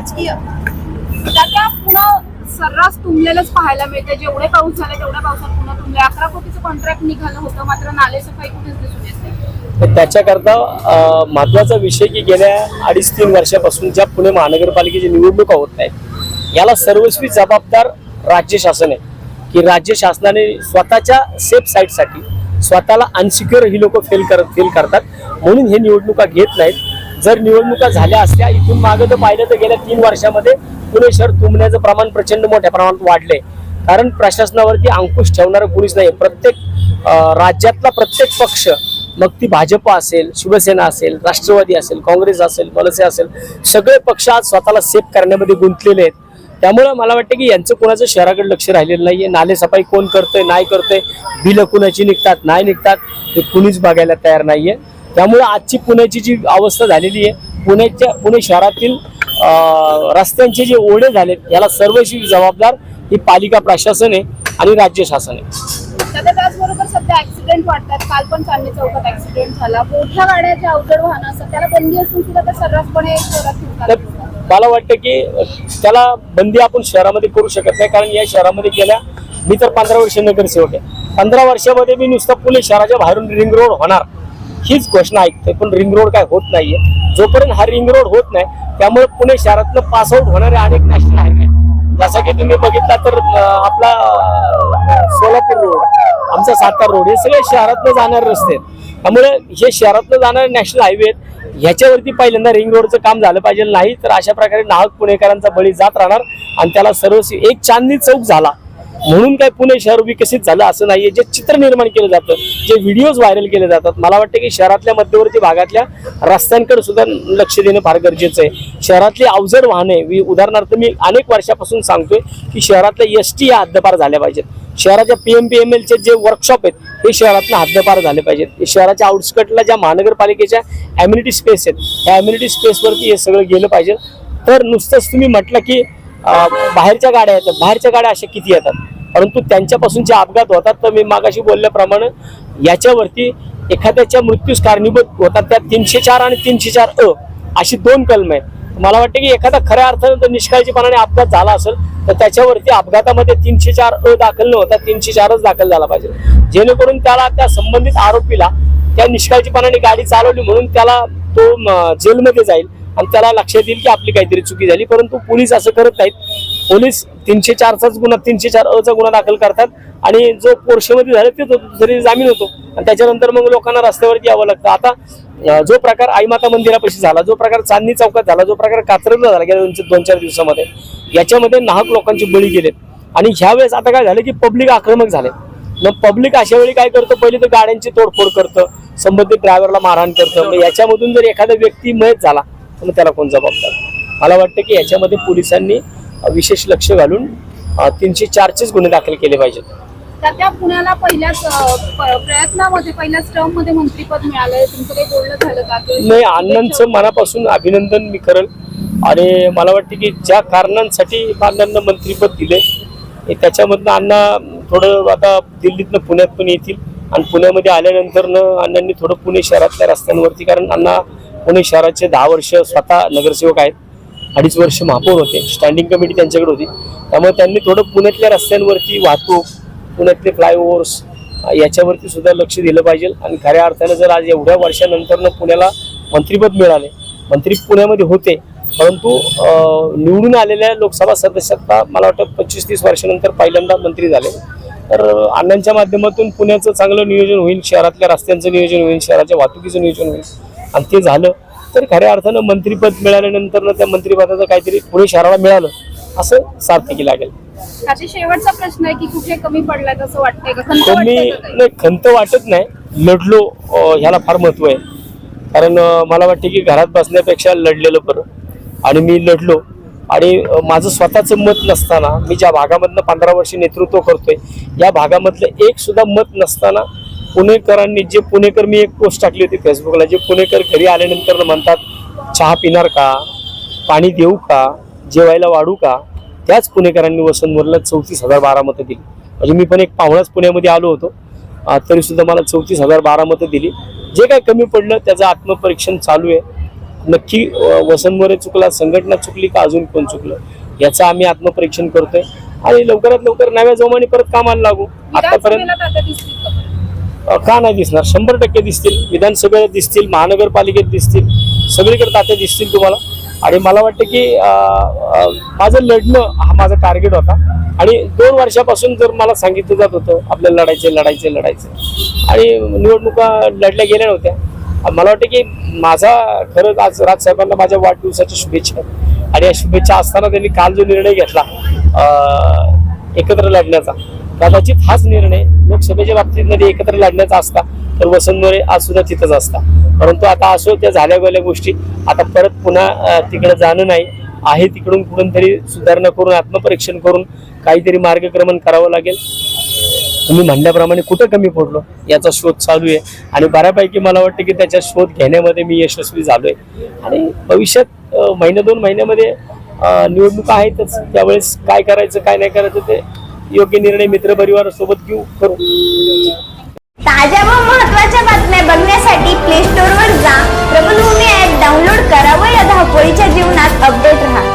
राजकीय. त्या त्या पुन्हा सर्रास तुंबलेलंच पाहायला मिळते जेवढे पाऊस झाले तेवढ्या पावसात पुन्हा तुंबले. अकरा कोटीचं कॉन्ट्रॅक्ट निघालं होतं मात्र नाले सफाई कुठेच दिसून येते त्याच्याकरता महत्त्वाचा विषय की गेल्या अडीच तीन वर्षापासून ज्या पुणे महानगरपालिकेची निवडणुका होत नाहीत याला सर्वस्वी जबाबदार राज्य शासन आहे. की राज्य शासनाने स्वतःच्या सेफ साईडसाठी स्वतःला अनसिक्युअर ही लोक फेल करत फेल करतात. म्हणून हे निवडणुका घेत नाहीत. जर निवडणुका झाल्या असल्या इथून मागं जर पाहिलं तर गेल्या तीन वर्षामध्ये पुणे शहर तुंबण्याचं प्रमाण प्रचंड मोठ्या प्रमाणात वाढलंय. कारण प्रशासनावरती अंकुश ठेवणारं कुणीच नाही प्रत्येक राज्यातला प्रत्येक पक्ष मग ती भाजप असेल शिवसेना असेल राष्ट्रवादी असेल काँग्रेस असेल मनसे असेल सगळे पक्ष आज स्वतःला सेफ करण्यामध्ये गुंतलेले आहेत. त्यामुळं मला वाटतं की यांचं कोणाचं शहराकडे लक्ष राहिलेलं नाहीये. नालेसफाई कोण करतंय नाही करतंय बिलं कुणाची निघतात नाही निघतात हे कुणीच बघायला तयार नाहीये. त्यामुळं आजची पुण्याची जी अवस्था झालेली आहे पुण्याच्या पुणे शहरातील रस्त्यांचे जे ओढे झालेत याला सर्वस्वी जबाबदार ही पालिका प्रशासन आहे आणि राज्य शासन आहे. त्याच्या त्याचबरोबर सध्या ऍक्सिडेंट वाढतात. काल पण चांदणी चौकात ऍक्सिडेंट झाला. मोठ्या गाड्या ज्या अवजड वाहनं असतात. त्याला बंदी असून सुद्धा त्या सर्रासपणे शहरात फिरताना तर दिसतात. मला वाटतं की त्याला बंदी आपण शहरामध्ये करू शकत नाही कारण या शहरामध्ये गेल्या मी तर पंधरा वर्ष नगरसेवक आहे. पंधरा वर्षामध्ये मी नुसतं पुणे शहराच्या बाहेरून रिंग रोड होणार. हीच घोषणा ऐकते पण रिंग रोड काय होत नाहीये. जोपर्यंत हा रिंग रोड होत नाही त्यामुळे पुणे शहरातनं पास आउट होणारे अनेक नॅशनल हायवे जसं की तुम्ही बघितला तर आपला सोलापूर रोड आमचा सातारा रोड हे सगळे शहरातनं जाणारे रस्ते आहेत. त्यामुळे हे शहरातनं जाणारे नॅशनल हायवे आहेत. ह्याच्यावरती पहिल्यांदा रिंग रोडचं काम झालं पाहिजे. नाही तर अशा प्रकारे नाहक पुणेकरांचा बळी जात राहणार आणि त्याला सर्व एक चांदणी चौक झाला. म्हणून काय पुणे शहर विकसित झालं असं नाहीये. जे चित्र निर्माण केलं जातं जे व्हिडिओज व्हायरल केले जातात मला वाटतं की शहरातल्या मध्यवर्ती भागातल्या रस्त्यांकडे सुद्धा लक्ष देणं फार गरजेचं आहे. शहरातली अवजड वाहने वि- उदाहरणार्थ मी अनेक वर्षापासून सांगतोय की शहरातल्या एस टी या हद्दपार झाल्या पाहिजेत. शहराच्या पी एम पी एम एलचे जे वर्कशॉप आहेत हे शहरातनं हद्दपार झाले पाहिजेत. शहराच्या आउटस्कटला ज्या महानगरपालिकेच्या ॲम्युनिटी स्पेस आहेत त्या ॲम्युनिटी स्पेसवरती हे सगळं गेलं पाहिजे. तर नुसतंच तुम्ही म्हटलं की बाहेरच्या गाड्या येतात. बाहेरच्या गाड्या अशा किती येतात? परंतु त्यांच्यापासून जे अपघात होतात तर मी मागाशी बोलल्याप्रमाणे याच्यावरती एखाद्याच्या मृत्यूस कारणीभूत होतात त्या तीनशे चार आणि तीनशे चार अ अशी दोन कलम आहेत. मला वाटतं की एखादा खऱ्या अर्थानं जर निष्काळजीपणाने अपघात झाला असेल तर त्याच्यावरती अपघातामध्ये तीनशे चार अ दाखल न होता तीनशे चारच दाखल झाला पाहिजे. जेणेकरून त्याला त्या संबंधित आरोपीला त्या निष्काळजीपणाने गाडी चालवली म्हणून त्याला तो जेलमध्ये जाईल आणि त्याला लक्षात येईल की आपली काहीतरी चुकी झाली. परंतु पोलीस असं करत नाहीत. पोलीस तीनशे चारचाच गुन्हा तीनशे चार अचा गुन्हा दाखल करतात. आणि जो पोर्शेमध्ये झाले ते तरी जामीन होतो आणि त्याच्यानंतर मग लोकांना रस्त्यावरती यावं लागतं. आता जो प्रकार आईमाता मंदिरापाशी झाला जो प्रकार चांदणी चौकात झाला जो प्रकार कात्रजला झाला गेल्या दोन दोन चार दिवसामध्ये याच्यामध्ये नाहक लोकांचे बळी गेलेत. आणि ह्यावेळेस आता काय झालं की पब्लिक आक्रमक झाले मग पब्लिक अशा वेळी काय करतं? पहिले तर गाड्यांची तोडफोड करतं संबंधित ड्रायव्हरला मारहाण करतं. मग याच्यामधून जर एखादा व्यक्ती मयत झाला तर मग त्याला कोण जबाबदार? मला वाटतं की याच्यामध्ये पोलिसांनी विशेष लक्ष घालून तीनशे चारचेच गुन्हे दाखल केले पाहिजेत. तर त्या पुण्याला पहिल्याच अं, प- प्रयत्नामध्ये पहिल्याच टर्ममध्ये मंत्रीपद मिळालंय. तुमचं काही बोलणं झालं का? किंवा नाही अण्णांचं मनापासून अभिनंदन मी करल. आणि मला वाटतं की ज्या कारणांसाठी अण्णांना मंत्रीपद दिले त्याच्यामधनं अण्णा थोडं आता दिल्लीतनं पुण्यात पण येतील. आणि पुण्यामध्ये आल्यानंतर न अण्णांनी थोडं पुणे शहरातल्या रस्त्यांवरती कारण अण्णा पुणे शहराचे दहा वर्ष स्वतः नगरसेवक आहेत. अडीच वर्ष महापौर होते स्टँडिंग कमिटी त्यांच्याकडे होती. त्यामुळे त्यांनी थोडं पुण्यातल्या रस्त्यांवरती वाहतूक पुण्यातले फ्लायओव्हर्स याच्यावरती सुद्धा लक्ष दिलं पाहिजे. आणि खऱ्या अर्थानं जर आज एवढ्या वर्षानंतरनं पुण्याला मंत्रिपद मिळाले मंत्री पुण्यामध्ये होते परंतु निवडून आलेल्या लोकसभा सदस्यात मला वाटतं पंचवीस तीस वर्षानंतर पहिल्यांदा मंत्री झाले. तर अण्णांच्या माध्यमातून पुण्याचं चांगलं नियोजन होईल शहरातल्या रस्त्यांचं नियोजन होईल शहराच्या वाहतुकीचं नियोजन होईल. आणि ते झालं. तर खऱ्या अर्थानं मंत्रिपद मिळाल्यानंतर त्या मंत्रिपदाचं काहीतरी पुणे शहराला मिळालं असं सार्थकी लागेल. शेवटचा प्रश्न आहे की कुठे कमी पडलाय असं वाटतंय कमी? नाही खंत वाटत नाही. लढलो ह्याला फार महत्त्व आहे. कारण मला वाटते की घरात बसण्यापेक्षा लढलेलं बरं. आणि मी लढलो. आणि माझं स्वतःचं मत नसताना मी ज्या भागामधनं पंधरा वर्ष नेतृत्व करतोय या भागामधलं एक सुद्धा मत नसताना पुणेकरांनी जे पुणेकर मी एक पोस्ट टाकली होती फेसबुकला जे पुणेकर घरी आल्यानंतर म्हणतात चहा पिणार का? पाणी देऊ का? जेवायला वाढू का? त्याच पुणेकरांनी वसंतमोरला चौतीस हजार बारा मतं दिली. म्हणजे मी पण एक पाहुणाच पुण्यामध्ये आलो होतो. तरी सुद्धा मला चौतीस हजार बारा मतं दिली. जे काय कमी पडलं त्याचं आत्मपरीक्षण चालू आहे. नक्की वसंत मोरे चुकला संघटना चुकली का अजून कोण चुकलं? याचं आम्ही आत्मपरीक्षण करतोय. आणि लवकरात लवकर नव्या जोमाने परत कामाला लागू. आतापर्यंत का नाही दिसणार? शंभर टक्के दिसतील. विधानसभेत दिसतील महानगरपालिकेत दिसतील. सगळीकडे तात्या दिसतील तुम्हाला. आणि मला वाटतं की माझं लढणं हा माझा टार्गेट होता. आणि दोन वर्षापासून जर मला सांगितलं जात होतं आपल्याला लढायचे लढायचे लढायचे आणि निवडणुका लढल्या गेल्या नव्हत्या. मला वाटतं की माझा खरंच आज राजसाहेबांना माझ्या वाढदिवसाच्या शुभेच्छा आणि या शुभेच्छा असताना त्यांनी काल जो निर्णय घेतला एकत्र लढण्याचा कदाचित हाच निर्णय लोकसभेच्या बाबतीत मध्ये एकत्र लढण्याचा असता तर वसंत मोरे आज सुद्धा तिथंच असता. परंतु आता असो त्या झाल्या गेल्या गोष्टी. आता परत पुन्हा तिकडे जाणं नाही. आहे तिकडून कुठून तरी सुधारणा करून आत्मपरीक्षण करून काहीतरी मार्गक्रमण करावं लागेल. तुम्ही म्हणल्याप्रमाणे कुठं कमी पडलो याचा शोध चालू आहे. आणि बऱ्यापैकी मला वाटतं की त्याचा शोध घेण्यामध्ये मी यशस्वी झालोय. आणि भविष्यात महिन्या दोन महिन्यामध्ये निवडणूक निवडणुका आहेतच. त्यावेळेस काय करायचं काय नाही करायचं ते योग्य निर्णय मित्रपरिवार सोबत घेऊ करू. ताज्या व महत्त्वाच्या बातम्या बघण्यासाठी प्ले स्टोर वर जा. प्रबलभूमी ऍप डाउनलोड करा व या धावपळीच्या जीवनात अपडेट राहा.